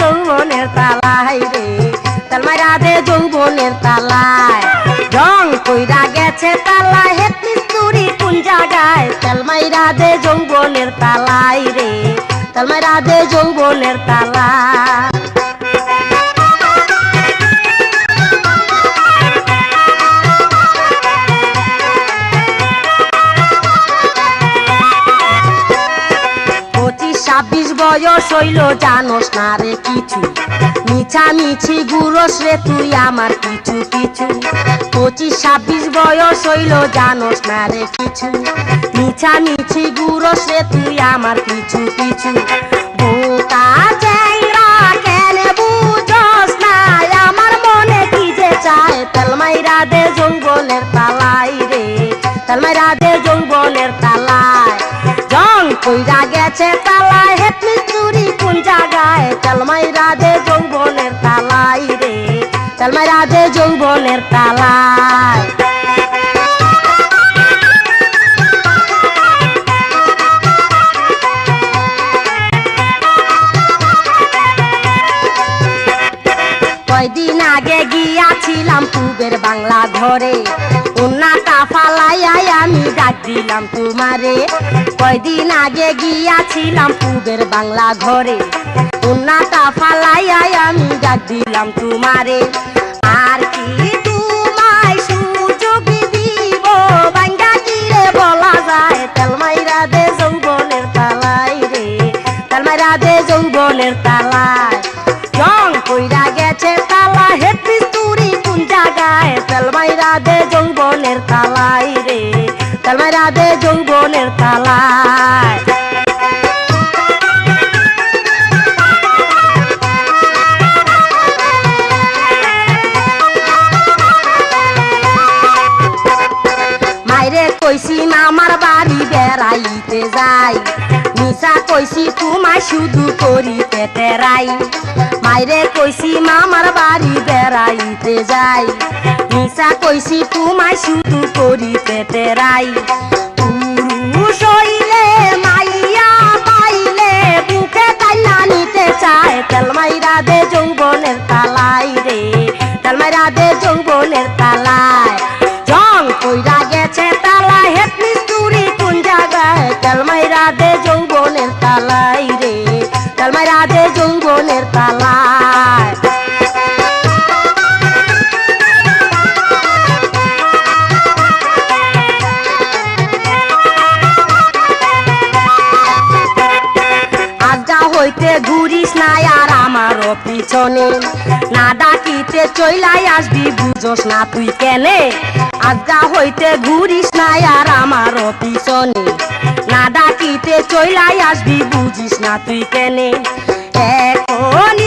যৌবনের তালাই রে তালমাইরা রাতে যৌবনের তালায়। রং কইরা গেছে তালায়, হে মিস্তুরি কোন জায়গায় তালমাইরা রাতে যৌবনের তালাই রে তালমাইরা দে ছাব্বিশ বয়স হইল, জানোস না রে কিছু। মিছা মিছি গুরস রে তুই, আমার কিছু কিছু। পঁচিশ ছাব্বিশ বয়স হইল, জানোস না রে কিছু। মিছা মিছি গুরস রে তুই, আমার কিছু কিছু। বোকা কইরা গেছে তালায় হেত চুরি কোন জায়গায়? তেলমাইরা দে যৌবনের তালাই রে তেলমাইরা দে যৌবনের তালায় কয়দিন আগে গিয়াছিলাম পূবের বাংলা ঘরে। উন্নাটা ফালাইয়াই আমি ডাক দিলাম তোমারে। কয়দিন আগে গিয়াছিলাম পূবের বাংলা ঘরে। উন্নাটা ফালাইয়াই আমি ডাক দিলাম তোমারে। আর কি তোমায় বলা যায়? তেলমাইরা দে যৌবনের তালাই রে। তেলমাইরা দে যৌবনের তালায় দে যৌবনের তালাই রে তেলমাইরা দে যৌবনের তালায় মাইরে কইছি মামার বাড়ি বেড়াইতে যাই মিশা কইছি তোমায় শুধু করি পেটেরাই মাইরে কইছি মামার বাড়ি বেড়াইতে যাই মিশা কইছি তোমায় শুধু করি পেটেরাই পুরুষ মাইয়া পাইলে, বুকে তাইলা নিতে চায় তেলমাইরা দে যৌবনের তালাই রে। দে যৌবনের জং কইরা গেছে তালায় হেত মিস্তুরি কোন জায়গায় তেলমাইরা দে যৌবনের তালাই রে। তেলমাইরা দে যৌবনের হইতে ঘুরিস না আর আমার পিছনে। না ডাকিতে চইলাই আসবি, বুঝোস না তুই কেনে? আজগা হইতে ঘুরিস না আর আমার পিছনে। না ডাকিতে চইলাই আসবি, বুঝিস না তুই কেনে? এখনই